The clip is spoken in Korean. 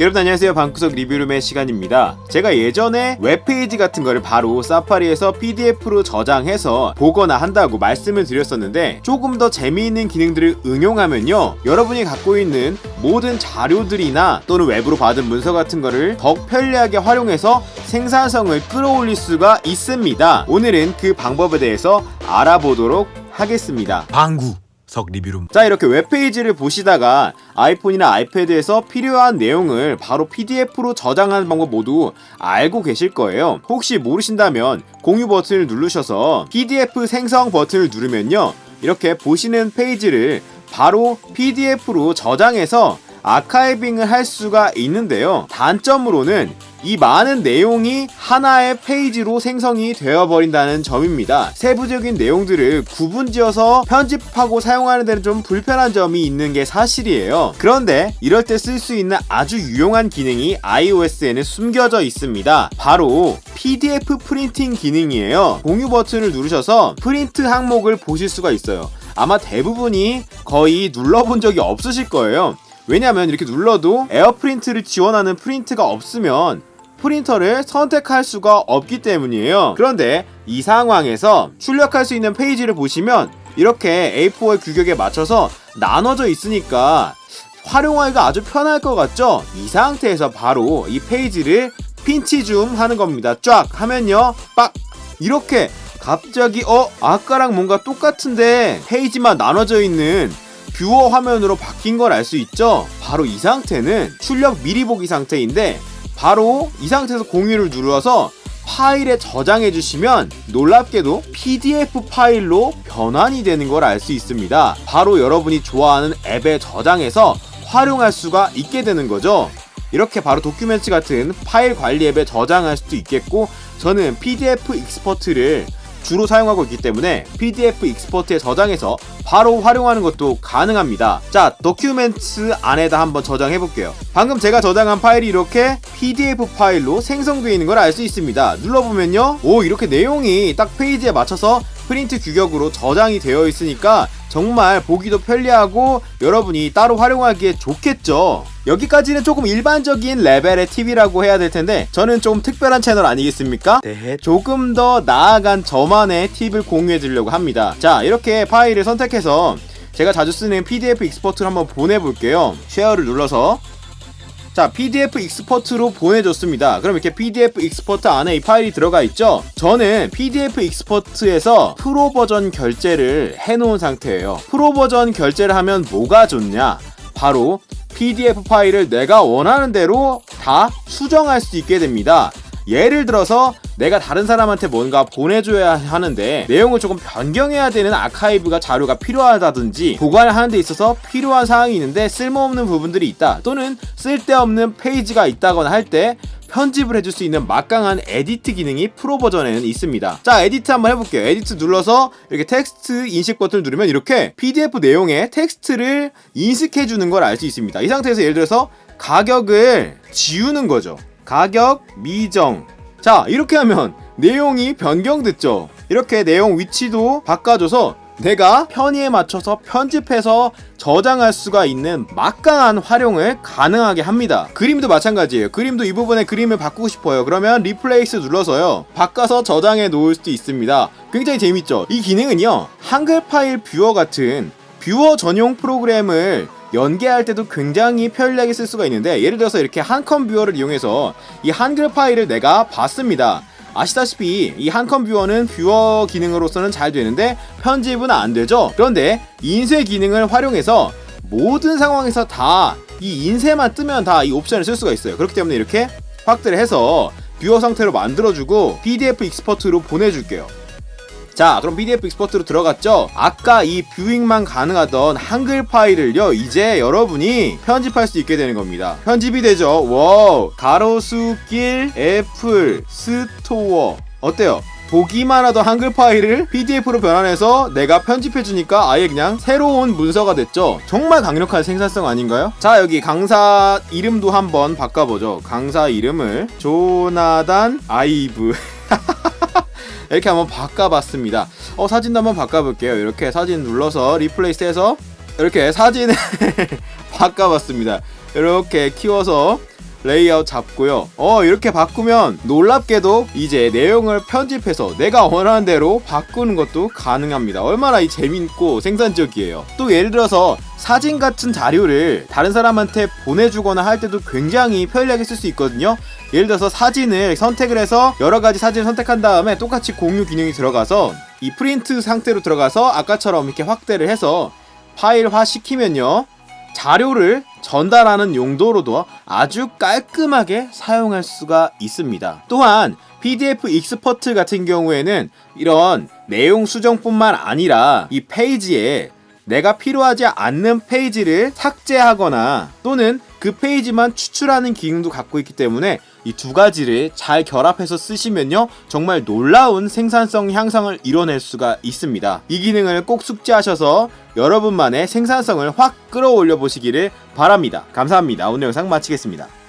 여러분 안녕하세요. 방구석 리뷰룸의 시간입니다. 제가 예전에 웹페이지 같은 거를 바로 사파리에서 PDF로 저장해서 보거나 한다고 말씀을 드렸었는데 조금 더 재미있는 기능들을 응용하면요 여러분이 갖고 있는 모든 자료들이나 또는 웹으로 받은 문서 같은 거를 더욱 편리하게 활용해서 생산성을 끌어올릴 수가 있습니다. 오늘은 그 방법에 대해서 알아보도록 하겠습니다. 방구 석 리뷰룸. 자 이렇게 웹페이지를 보시다가 아이폰이나 아이패드에서 필요한 내용을 바로 PDF로 저장하는 방법 모두 알고 계실 거예요. 혹시 모르신다면 공유 버튼을 누르셔서 PDF 생성 버튼을 누르면요. 이렇게 보시는 페이지를 바로 PDF로 저장해서 아카이빙을 할 수가 있는데요 단점으로는 이 많은 내용이 하나의 페이지로 생성이 되어버린다는 점입니다. 세부적인 내용들을 구분지어서 편집하고 사용하는 데는 좀 불편한 점이 있는 게 사실이에요. 그런데 이럴 때 쓸 수 있는 아주 유용한 기능이 iOS에는 숨겨져 있습니다. 바로 PDF 프린팅 기능이에요. 공유 버튼을 누르셔서 프린트 항목을 보실 수가 있어요. 아마 대부분이 거의 눌러본 적이 없으실 거예요. 왜냐하면 이렇게 눌러도 에어프린트를 지원하는 프린트가 없으면 프린터를 선택할 수가 없기 때문이에요. 그런데 이 상황에서 출력할 수 있는 페이지를 보시면 이렇게 A4의 규격에 맞춰서 나눠져 있으니까 활용하기가 아주 편할 것 같죠? 이 상태에서 바로 이 페이지를 핀치 줌 하는 겁니다. 쫙 하면요. 빡! 이렇게 갑자기 어? 아까랑 뭔가 똑같은데 페이지만 나눠져 있는 뷰어 화면으로 바뀐 걸 알 수 있죠? 바로 이 상태는 출력 미리 보기 상태인데 바로 이 상태에서 공유를 눌러서 파일에 저장해 주시면 놀랍게도 PDF 파일로 변환이 되는 걸 알 수 있습니다. 바로 여러분이 좋아하는 앱에 저장해서 활용할 수가 있게 되는 거죠. 이렇게 바로 도큐멘트 같은 파일 관리 앱에 저장할 수도 있겠고 저는 PDF 익스퍼트를 주로 사용하고 있기 때문에 PDF 익스퍼트에 저장해서 바로 활용하는 것도 가능합니다. 자, 도큐멘트 안에다 한번 저장해 볼게요. 방금 제가 저장한 파일이 이렇게 PDF 파일로 생성되어 있는 걸 알 수 있습니다. 눌러보면요. 오, 이렇게 내용이 딱 페이지에 맞춰서 프린트 규격으로 저장이 되어 있으니까 정말 보기도 편리하고 여러분이 따로 활용하기에 좋겠죠. 여기까지는 조금 일반적인 레벨의 팁이라고 해야 될 텐데 저는 좀 특별한 채널 아니겠습니까? 네, 조금 더 나아간 저만의 팁을 공유해 드리려고 합니다. 자, 이렇게 파일을 선택해서 제가 자주 쓰는 PDF 익스포트를 한번 보내볼게요. 쉐어를 눌러서 자, PDF 익스퍼트로 보내줬습니다. 그럼 이렇게 PDF 익스퍼트 안에 이 파일이 들어가 있죠? 저는 PDF 익스퍼트에서 프로 버전 결제를 해놓은 상태예요. 프로 버전 결제를 하면 뭐가 좋냐? 바로 PDF 파일을 내가 원하는 대로 다 수정할 수 있게 됩니다. 예를 들어서 내가 다른 사람한테 뭔가 보내줘야 하는데 내용을 조금 변경해야 되는 아카이브가 자료가 필요하다든지 보관을 하는 데 있어서 필요한 사항이 있는데 쓸모없는 부분들이 있다 또는 쓸데없는 페이지가 있다거나 할 때 편집을 해줄 수 있는 막강한 에디트 기능이 프로 버전에는 있습니다. 자, 에디트 한번 해볼게요. 에디트 눌러서 이렇게 텍스트 인식 버튼을 누르면 이렇게 PDF 내용에 텍스트를 인식해주는 걸 알 수 있습니다. 이 상태에서 예를 들어서 가격을 지우는 거죠. 가격 미정. 자, 이렇게 하면 내용이 변경됐죠. 이렇게 내용 위치도 바꿔줘서 내가 편의에 맞춰서 편집해서 저장할 수가 있는 막강한 활용을 가능하게 합니다. 그림도 마찬가지예요. 그림도 이 부분에 그림을 바꾸고 싶어요. 그러면 리플레이스 눌러서요. 바꿔서 저장해 놓을 수도 있습니다. 굉장히 재밌죠? 이 기능은요. 한글 파일 뷰어 같은 뷰어 전용 프로그램을 연계할 때도 굉장히 편리하게 쓸 수가 있는데 예를 들어서 이렇게 한컴 뷰어를 이용해서 이 한글 파일을 내가 봤습니다. 아시다시피 이 한컴 뷰어는 뷰어 기능으로서는 잘 되는데 편집은 안 되죠. 그런데 인쇄 기능을 활용해서 모든 상황에서 다 이 인쇄만 뜨면 다 이 옵션을 쓸 수가 있어요. 그렇기 때문에 이렇게 확대를 해서 뷰어 상태로 만들어주고 PDF 익스퍼트로 보내줄게요. 자 그럼 PDF 익스포트로 들어갔죠 아까 이 뷰잉만 가능하던 한글 파일을요 이제 여러분이 편집할 수 있게 되는 겁니다 편집이 되죠 와우 가로수길 애플 스토어 어때요 보기만 하던 한글 파일을 PDF로 변환해서 내가 편집해주니까 아예 그냥 새로운 문서가 됐죠. 정말 강력한 생산성 아닌가요? 자, 여기 강사 이름도 한번 바꿔보죠. 강사 이름을 조나단 아이브. 이렇게 한번 바꿔봤습니다. 어, 사진도 한번 바꿔볼게요. 이렇게 사진 눌러서 리플레이스 해서 이렇게 사진을 바꿔봤습니다. 이렇게 키워서 레이아웃 잡고요. 어 이렇게 바꾸면 놀랍게도 이제 내용을 편집해서 내가 원하는 대로 바꾸는 것도 가능합니다. 얼마나 이 재밌고 생산적이에요. 또 예를 들어서 사진 같은 자료를 다른 사람한테 보내주거나 할 때도 굉장히 편리하게 쓸 수 있거든요. 예를 들어서 사진을 선택을 해서 여러 가지 사진을 선택한 다음에 똑같이 공유 기능이 들어가서 이 프린트 상태로 들어가서 아까처럼 이렇게 확대를 해서 파일화 시키면요. 자료를 전달하는 용도로도 아주 깔끔하게 사용할 수가 있습니다. 또한 PDF 익스퍼트 같은 경우에는 이런 내용 수정뿐만 아니라 이 페이지에 내가 필요하지 않는 페이지를 삭제하거나 또는 그 페이지만 추출하는 기능도 갖고 있기 때문에 이 두 가지를 잘 결합해서 쓰시면요 정말 놀라운 생산성 향상을 이뤄낼 수가 있습니다. 이 기능을 꼭 숙지하셔서 여러분만의 생산성을 확 끌어올려 보시기를 바랍니다. 감사합니다. 오늘 영상 마치겠습니다